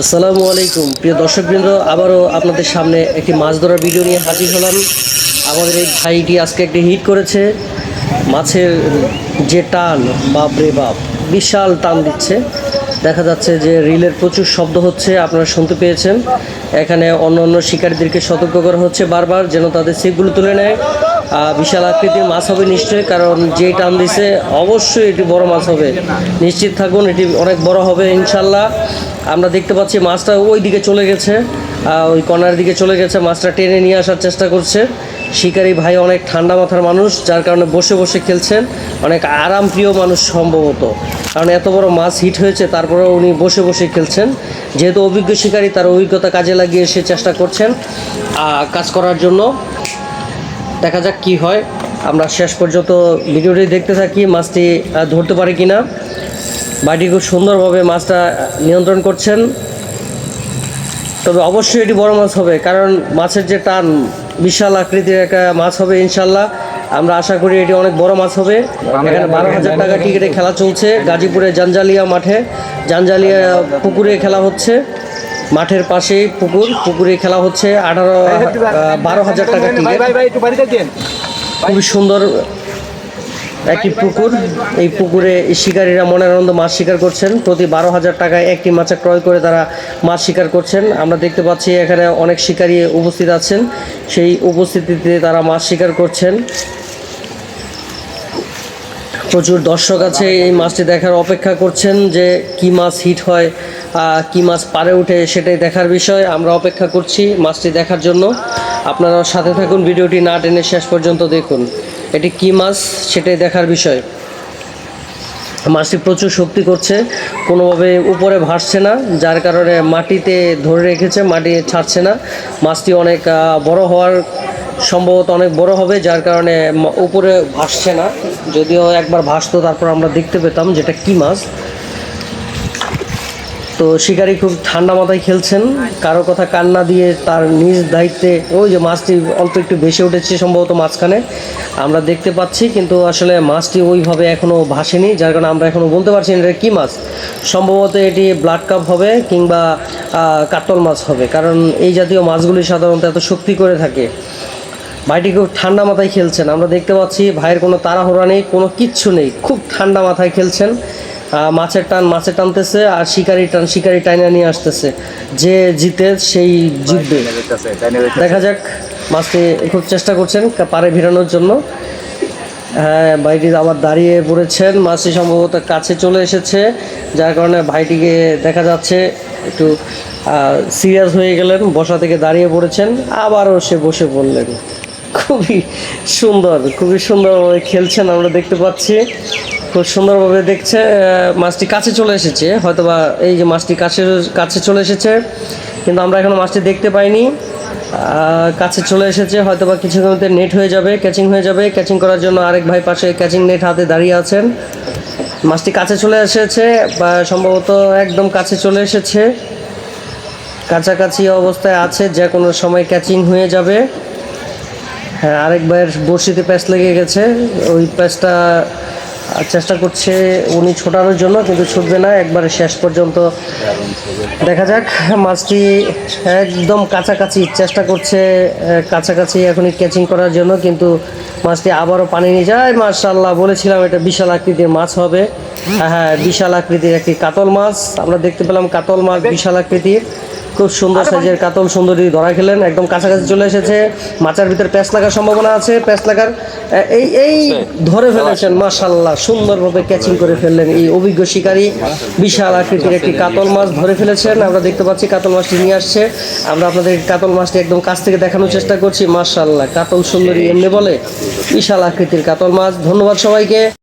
আসসালামু আলাইকুম। প্রিয় দর্শকবৃন্দ, আবারও আপনাদের সামনে একটি মাছ ধরার ভিডিও নিয়ে হাজির হলাম। আমাদের এই ভাইটি আজকে একটি হিট করেছে। মাছের যে টান বাপরে বাপ, বিশাল টান দিচ্ছে। দেখা যাচ্ছে যে রিলের প্রচুর শব্দ হচ্ছে, আপনারা শুনতে পেয়েছেন। এখানে অন্য অন্য শিকারীদেরকে সতর্ক করা হচ্ছে বারবার, যেন তাদের সিপগুলো তুলে নেয়। বিশাল আকৃতির মাছ হবে নিশ্চয়ই, কারণ যেই টান দিছে অবশ্যই এটি বড় মাছ হবে। নিশ্চিত থাকুন, এটি অনেক বড় হবে, ইনশাল্লাহ। আমরা দেখতে পাচ্ছি মাছটা ওই দিকে চলে গেছে ওই কর্নার দিকে চলে গেছে, মাছটা টেনে নিয়ে আসার চেষ্টা করছে। শিকারী ভাই অনেক ঠান্ডা মাথার মানুষ, যার কারণে বসে বসে খেলছেন। অনেক আরাম প্রিয় মানুষ সম্ভবত। কারণ এত বড় মাছ হিট হয়েছে, তারপরেও উনি বসে বসে খেলছেন। যেহেতু অভিজ্ঞ শিকারী, তার অভিজ্ঞতা কাজে লাগিয়ে সে চেষ্টা করছেন কাজ করার জন্য। দেখা যাক কি হয়। আমরা শেষ পর্যন্ত ভিডিওটি দেখতে থাকি মাছটি ধরতে পারে কিনা। বাড়ি খুব সুন্দরভাবে মাছটা নিয়ন্ত্রণ করছেন। তবে অবশ্যই এটি বড় মাছ হবে কারণ মাছের যে টান বিশাল আকৃতির একটা মাছ হবে ইনশাল্লাহ। আমরা আশা করি এটি অনেক বড় মাছ হবে। এখানে বারো হাজার টাকা টিকিটে খেলা চলছে গাজীপুরে জানজালিয়া মাঠে। জানজালিয়া পুকুরে খেলা হচ্ছে। মাঠের পাশেই পুকুর পুকুরে খেলা হচ্ছে আঠারো বারো হাজার টাকা টিকিট খুবই সুন্দর একটি পুকুর। এই পুকুরে শিকারীরা মনের আনন্দ মাছ শিকার করছেন। প্রতি বারো হাজার টাকায় একটি মাছ ক্রয় করে তারা মাছ শিকার করছেন। আমরা দেখতে পাচ্ছি এখানে অনেক শিকারী উপস্থিত আছেন। সেই উপস্থিতিতে তারা মাছ শিকার করছেন। প্রচুর দর্শক আছে এই মাছটি দেখার অপেক্ষা করছেন যে কি মাছ হিট হয়। কি মাছ পারে উঠে সেটাই দেখার বিষয়। আমরা অপেক্ষা করছি মাছটি দেখার জন্য। আপনারা সাথে থাকুন, ভিডিওটি না টেনে শেষ পর্যন্ত দেখুন। এটি কি মাছ সেটাই দেখার বিষয়। মাছটি প্রচুর শক্তি করছে, কোনোভাবে উপরে ভাসছে না, যার কারণে মাটিতে ধরে রেখেছে, মাটি ছাড়ছে না। মাছটি অনেক বড় হওয়ার সম্ভবত অনেক বড় হবে, যার কারণে উপরে ভাসছে না। যদিও একবার ভাসতো, তারপর আমরা দেখতে পেতাম যেটা কি মাছ। তো শিকারী খুব ঠান্ডা মাথায় খেলছেন। কারও কথা কান্না দিয়ে তার নিজ দায়িত্বে ওই যে মাছটি অল্প একটু ভেসে উঠেছে সম্ভবত মাঝখানে। আমরা দেখতে পাচ্ছি কিন্তু আসলে মাছটি ওইভাবে এখনও ভাসেনি, যার কারণে আমরা এখনও বলতে পারছি না এটা কী মাছ। সম্ভবত এটি ব্লাড কাপ হবে কিংবা কাতল মাছ হবে, কারণ এই জাতীয় মাছগুলি সাধারণত এত শক্তি করে থাকে। ভাইটি খুব ঠান্ডা মাথায় খেলছেন। আমরা দেখতে পাচ্ছি ভাইয়ের কোনো তাড়াহুড়া নেই, কোনো কিচ্ছু নেই, খুব ঠান্ডা মাথায় খেলছেন। মাছের টান মাছে টানতেছে আর শিকারি টান, শিকারি টাইনা নিয়ে আসতেছে। যে জিতে সেই জিতবে। দেখা যাক, মাছটি খুব চেষ্টা করছেন পারে ভিড়ানোর জন্য। হ্যাঁ ভাইটি আবার দাঁড়িয়ে পড়েছেন। মাছটি সম্ভবত কাছে চলে এসেছে, যার কারণে ভাইটিকে দেখা যাচ্ছে একটু সিরিয়াস হয়ে গেলেন, বসা থেকে দাঁড়িয়ে পড়েছেন। আবারও সে বসে পড়লেন। খুবই সুন্দর, খুবই সুন্দরভাবে খেলছেন আমরা দেখতে পাচ্ছি। খুব সুন্দরভাবে দেখছে মাছটি কাছে চলে এসেছে, হয়তোবা এই যে মাছটি কাছে কাছে চলে এসেছে, কিন্তু আমরা এখনও মাছটি দেখতে পাইনি। কাছে চলে এসেছে হয়তো বা কিছুক্ষণ মধ্যে নেট হয়ে যাবে ক্যাচিং হয়ে যাবে। ক্যাচিং করার জন্য আরেক ভাই পাশে ক্যাচিং নেট হাতে দাঁড়িয়ে আছেন। মাছটি কাছে চলে এসেছে, বা সম্ভবত একদম কাছে চলে এসেছে। কাছাকাছি অবস্থায় আছে যে কোনো সময় ক্যাচিং হয়ে যাবে। হ্যাঁ আরেক ভাইয়ের বড়শিতে প্যাচ লেগে গেছে। ওই প্যাচটা চেষ্টা করছে উনি ছোটানোর জন্য, কিন্তু ছুটবে না। একবারে শেষ পর্যন্ত দেখা যাক। মাছটি একদম কাছাকাছি চেষ্টা করছে, কাছাকাছি এখনই ক্যাচিং করার জন্য, কিন্তু মাছটি আবারও পানি নিয়ে যায়। মার্শাল্লাহ বলেছিলাম এটা বিশাল আকৃতির মাছ হবে। হ্যাঁ হ্যাঁ বিশাল আকৃতির একটি কাতল মাছ। আমরা দেখতে পেলাম কাতল মাছ বিশাল আকৃতির। খুব সুন্দর সাইজের কাতল সুন্দরী ধরা খেলেন। একদম কাছাকাছি চলে এসেছে। মাচার ভিতরে প্যাঁচ লাগার সম্ভাবনা আছে। প্যাঁচ লাগার এই এই ধরে ফেলেছেন। মাশাল্লাহ সুন্দরভাবে ক্যাচিং করে ফেললেন এই অভিজ্ঞ শিকারী। বিশাল আকৃতির একটি কাতল মাছ ধরে ফেলেছেন। আমরা দেখতে পাচ্ছি কাতল মাছটি নিয়ে আসছে। আমরা আপনাদের কাতল মাছটি একদম কাছ থেকে দেখানোর চেষ্টা করছি। মাশাল্লাহ কাতল সুন্দরী এমনি বলে বিশাল আকৃতির কাতল মাছ। ধন্যবাদ সবাইকে।